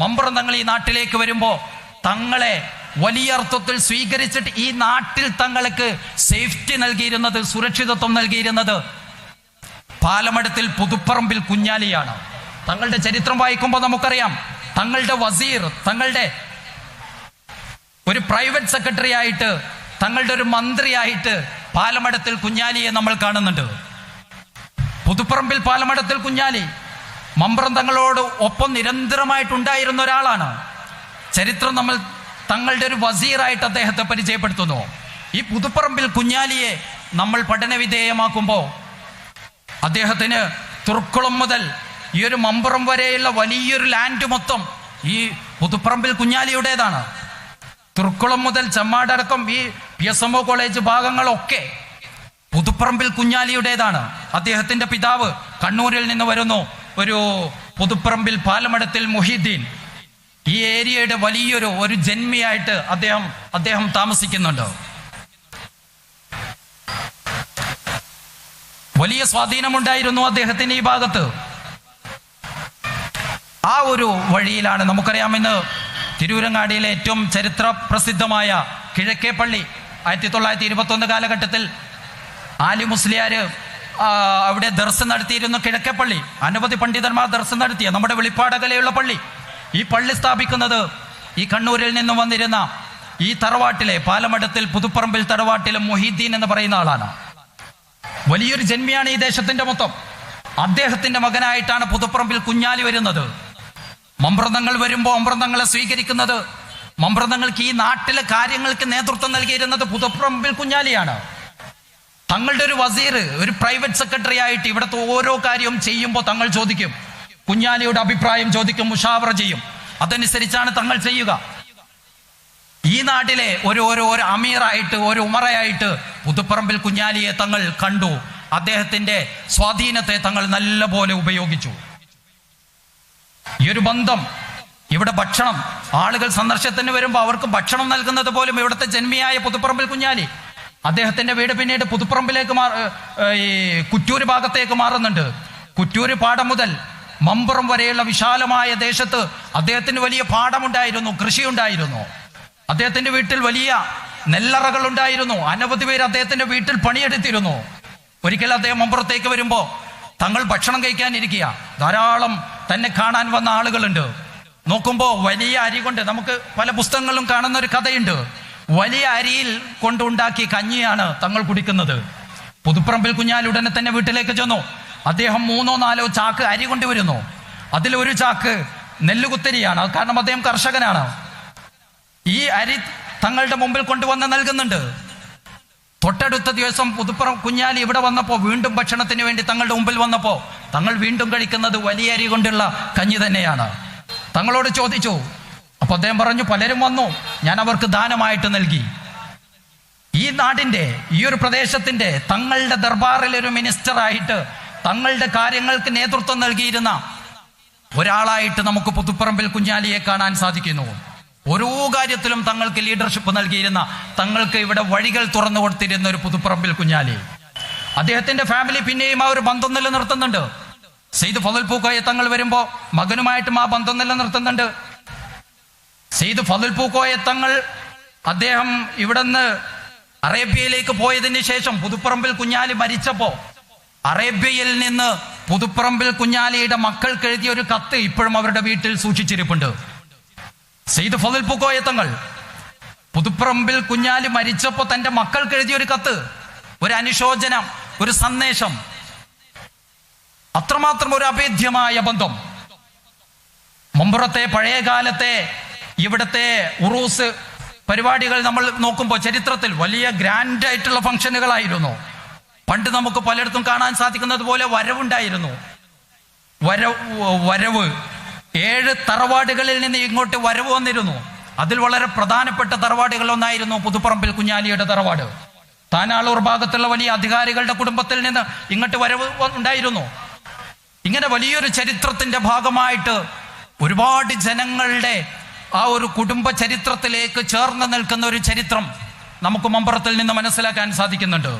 മമ്പുറം തങ്ങൾ ഈ നാട്ടിലേക്ക് വരുമ്പോൾ തങ്ങളെ വലിയ അർത്ഥത്തിൽ സ്വീകരിച്ചിട്ട് ഈ നാട്ടിൽ തങ്ങൾക്ക് സേഫ്റ്റി നൽകിയിരുന്നത് സുരക്ഷിതത്വം നൽകിയിരുന്നത് പാലമടത്തിൽ പുതുപ്പറമ്പിൽ കുഞ്ഞാലിയാണ്. തങ്ങളുടെ ചരിത്രം വായിക്കുമ്പോൾ നമുക്കറിയാം തങ്ങളുടെ വസീർ തങ്ങളുടെ ഒരു പ്രൈവറ്റ് സെക്രട്ടറി ആയിട്ട് തങ്ങളുടെ ഒരു മന്ത്രിയായിട്ട് പാലമടത്തിൽ കുഞ്ഞാലിയെ നമ്മൾ കാണുന്നുണ്ട്. പുതുപ്പറമ്പിൽ പാലമടത്തിൽ കുഞ്ഞാലി മമ്പ്രം തങ്ങളോട് ഒപ്പം നിരന്തരമായിട്ടുണ്ടായിരുന്ന ഒരാളാണ്. ചരിത്രം നമ്മൾ തങ്ങളുടെ ഒരു വസീറായിട്ട് അദ്ദേഹത്തെ പരിചയപ്പെടുത്തുന്നു. ഈ പുതുപ്പറമ്പിൽ കുഞ്ഞാലിയെ നമ്മൾ പഠനവിധേയമാക്കുമ്പോൾ അദ്ദേഹത്തിന് തുർക്കുളം മുതൽ ഈ ഒരു മമ്പുറം വരെയുള്ള വലിയൊരു ലാൻഡ് മൊത്തം ഈ പുതുപ്പറമ്പിൽ കുഞ്ഞാലിയുടേതാണ്. തുർക്കുളം മുതൽ ചെമ്മാടടക്കം ഈ P S M O college ഭാഗങ്ങളൊക്കെ പുതുപ്പറമ്പിൽ കുഞ്ഞാലിയുടേതാണ്. അദ്ദേഹത്തിന്റെ പിതാവ് കണ്ണൂരിൽ നിന്ന് വരുന്നു. ഒരു പുതുപ്പറമ്പിൽ പാലമടത്തിൽ മുഹീദ്ദീൻ. ഈ ഏരിയയുടെ വലിയൊരു ഒരു ജന്മിയായിട്ട് അദ്ദേഹം അദ്ദേഹം താമസിക്കുന്നുണ്ട്. വലിയ സ്വാധീനമുണ്ടായിരുന്നു അദ്ദേഹത്തിന് ഈ ഭാഗത്ത്. ആ ഒരു വഴിയിലാണ് നമുക്കറിയാമെന്ന് തിരൂരങ്ങാടിയിലെ ഏറ്റവും ചരിത്ര പ്രസിദ്ധമായ കിഴക്കേ പള്ളി ആയിരത്തി തൊള്ളായിരത്തി ഇരുപത്തി ഒന്ന് കാലഘട്ടത്തിൽ ആലി മുസ്ലിയാര് ആ, അവിടെ ദർശനം നടത്തിയിരുന്നു കിഴക്കേ പള്ളി. അനവധി പണ്ഡിതന്മാർ ദർശനം നടത്തിയ നമ്മുടെ വെളിപ്പാടകലയുള്ള പള്ളി. ഈ പള്ളി സ്ഥാപിക്കുന്നത് ഈ കണ്ണൂരിൽ നിന്നും വന്നിരുന്ന ഈ തറവാട്ടിലെ പാലമടത്തിൽ പുതുപ്പറമ്പിൽ തറവാട്ടിലെ മൊഹീദ്ദീൻ എന്ന് പറയുന്ന ആളാണ്. വലിയൊരു ജന്മിയാണ് ഈ ദേശത്തിന്റെ മൊത്തം. അദ്ദേഹത്തിന്റെ മകനായിട്ടാണ് പുതുപ്പറമ്പിൽ കുഞ്ഞാലി വരുന്നത്. മമ്പ്രതങ്ങൾ വരുമ്പോൾ അമ്പ്രതങ്ങളെ സ്വീകരിക്കുന്നത്. മമ്പ്രതങ്ങൾക്ക് ഈ നാട്ടിലെ കാര്യങ്ങൾക്ക് നേതൃത്വം നൽകിയിരുന്നത് പുതുപ്പറമ്പിൽ കുഞ്ഞാലിയാണ്. തങ്ങളുടെ ഒരു വസീർ ഒരു പ്രൈവറ്റ് സെക്രട്ടറി ആയിട്ട് ഇവിടുത്തെ ഓരോ കാര്യവും ചെയ്യുമ്പോൾ തങ്ങൾ ചോദിക്കും. കുഞ്ഞാലിയുടെ അഭിപ്രായം ചോദിക്കും മുഷാവറ ചെയ്യും. അതനുസരിച്ചാണ് തങ്ങൾ ചെയ്യുക. ഈ നാട്ടിലെ ഒരു ഓരോ ഒരു അമീറായിട്ട് ഒരു ഉമറയായിട്ട് പുതുപ്പറമ്പിൽ കുഞ്ഞാലിയെ തങ്ങൾ കണ്ടു. അദ്ദേഹത്തിന്റെ സ്വാധീനത്തെ തങ്ങൾ നല്ല പോലെ ഉപയോഗിച്ചു. ഈ ഒരു ബന്ധം ഇവിടെ ഭക്ഷണം ആളുകൾ സന്ദർശനത്തിന് വരുമ്പോൾ അവർക്ക് ഭക്ഷണം നൽകുന്നത് പോലും ഇവിടുത്തെ ജന്മിയായ പുതുപ്പറമ്പിൽ കുഞ്ഞാലി. അദ്ദേഹത്തിന്റെ വീട് പിന്നീട് പുതുപ്പറമ്പിലേക്ക് മാ ഈ കുറ്റൂര് ഭാഗത്തേക്ക് മാറുന്നുണ്ട്. കുറ്റൂര് പാടം മുതൽ മമ്പുറം വരെയുള്ള വിശാലമായ ദേശത്ത് അദ്ദേഹത്തിന് വലിയ പാടമുണ്ടായിരുന്നു കൃഷിയുണ്ടായിരുന്നു. അദ്ദേഹത്തിന്റെ വീട്ടിൽ വലിയ നെല്ലറകൾ ഉണ്ടായിരുന്നു. അനവധി പേര് അദ്ദേഹത്തിന്റെ വീട്ടിൽ പണിയെടുത്തിരുന്നു. ഒരിക്കൽ അദ്ദേഹം മമ്പുറത്തേക്ക് വരുമ്പോൾ തങ്ങൾ ഭക്ഷണം കഴിക്കാനിരിക്കുക. ധാരാളം തന്നെ കാണാൻ വന്ന ആളുകളുണ്ട്. നോക്കുമ്പോൾ വലിയ അരി കൊണ്ട് നമുക്ക് പല പുസ്തകങ്ങളും കാണുന്ന ഒരു കഥയുണ്ട്. വലിയ അരിയിൽ കൊണ്ടുണ്ടാക്കി കഞ്ഞിയാണ് തങ്ങൾ കുടിക്കുന്നത്. പുതുപ്പറമ്പിൽ കുഞ്ഞാൽ ഉടനെ തന്നെ വീട്ടിലേക്ക് ചെന്നു. അദ്ദേഹം മൂന്നോ നാലോ ചാക്ക് അരി കൊണ്ടുവരുന്നു. അതിൽ ഒരു ചാക്ക് നെല്ലുകുത്തരിയാണ്. കാരണം അദ്ദേഹം കർഷകനാണ്. ഈ അരി തങ്ങളുടെ മുമ്പിൽ കൊണ്ടുവന്ന് നൽകുന്നുണ്ട്. തൊട്ടടുത്ത ദിവസം പുതുപ്പുറം കുഞ്ഞാലി ഇവിടെ വന്നപ്പോൾ വീണ്ടും ഭക്ഷണത്തിന് വേണ്ടി തങ്ങളുടെ മുമ്പിൽ വന്നപ്പോൾ തങ്ങൾ വീണ്ടും കഴിക്കുന്നത് വലിയ അരി കൊണ്ടുള്ള കഞ്ഞി തന്നെയാണ്. തങ്ങളോട് ചോദിച്ചു. അപ്പോൾ അദ്ദേഹം പറഞ്ഞു പലരും വന്നു. ഞാൻ അവർക്ക് ദാനമായിട്ട് നൽകി. ഈ നാടിന്റെ ഈ ഒരു പ്രദേശത്തിന്റെ തങ്ങളുടെ ദർബാറിൽ ഒരു മിനിസ്റ്ററായിട്ട് തങ്ങളുടെ കാര്യങ്ങൾക്ക് നേതൃത്വം നൽകിയിരുന്ന ഒരാളായിട്ട് നമുക്ക് പുതുപ്പറമ്പിൽ കുഞ്ഞാലിയെ കാണാൻ സാധിക്കുന്നു. ഓരോ കാര്യത്തിലും തങ്ങൾക്ക് ലീഡർഷിപ്പ് നൽകിയിരുന്ന തങ്ങൾക്ക് ഇവിടെ വഴികൾ തുറന്നു കൊടുത്തിരുന്ന ഒരു പുതുപ്പറമ്പിൽ കുഞ്ഞാലി. അദ്ദേഹത്തിന്റെ ഫാമിലി പിന്നെയും ആ ഒരു ബന്ധം നിലനിർത്തുന്നുണ്ട്. സെയ്ദ് ഫതൽ പൂക്കോയെ തങ്ങൾ വരുമ്പോൾ മകനുമായിട്ടും ആ ബന്ധം നിലനിർത്തുന്നുണ്ട്. സെയ്ദ് ഫതുൽ പൂക്കോയ തങ്ങൾ അദ്ദേഹം ഇവിടുന്ന് അറേബ്യയിലേക്ക് പോയതിന് ശേഷം പുതുപ്പറമ്പിൽ കുഞ്ഞാലി മരിച്ചപ്പോ അറേബ്യയിൽ നിന്ന് പുതുപ്പറമ്പിൽ കുഞ്ഞാലിയുടെ മക്കൾക്ക് എഴുതിയ ഒരു കത്ത് ഇപ്പോഴും അവരുടെ വീട്ടിൽ സൂക്ഷിച്ചിരിപ്പുണ്ട്. സെയ്ദ് ഫതുൽ പൂക്കോയ തങ്ങൾ പുതുപ്പറമ്പിൽ കുഞ്ഞാലി മരിച്ചപ്പോ തന്റെ മക്കൾക്ക് എഴുതിയ ഒരു കത്ത് ഒരു അനുശോചനം ഒരു സന്ദേശം അത്രമാത്രം ഒരു അഭേദ്യമായ ബന്ധം. മുമ്പുറത്തെ പഴയ കാലത്തെ ഇവിടുത്തെ ഉറൂസ് പരിപാടികൾ നമ്മൾ നോക്കുമ്പോൾ ചരിത്രത്തിൽ വലിയ ഗ്രാൻഡ് ആയിട്ടുള്ള ഫംഗ്ഷനുകളായിരുന്നു പണ്ട് നമുക്ക് പലയിടത്തും കാണാൻ സാധിക്കുന്നത് പോലെ വരവുണ്ടായിരുന്നു. വര വരവ്. ഏഴ് തറവാടുകളിൽ നിന്ന് ഇങ്ങോട്ട് വരവ് വന്നിരുന്നു. അതിൽ വളരെ പ്രധാനപ്പെട്ട തറവാടുകൾ ഒന്നായിരുന്നു പുതുപ്പറമ്പിൽ കുഞ്ഞാലിയുടെ തറവാട്. താനാളൂർ ഭാഗത്തുള്ള വലിയ അധികാരികളുടെ കുടുംബത്തിൽ നിന്ന് ഇങ്ങോട്ട് വരവ് ഉണ്ടായിരുന്നു. ഇങ്ങനെ വലിയൊരു ചരിത്രത്തിന്റെ ഭാഗമായിട്ട് ഒരുപാട് ജനങ്ങളുടെ ആ ഒരു കുടുംബ ചരിത്രത്തിലേക്ക് ചേർന്ന് നിൽക്കുന്ന ഒരു ചരിത്രം നമുക്ക് മമ്പറത്തിൽ നിന്ന് മനസ്സിലാക്കാൻ സാധിക്കുന്നുണ്ട്.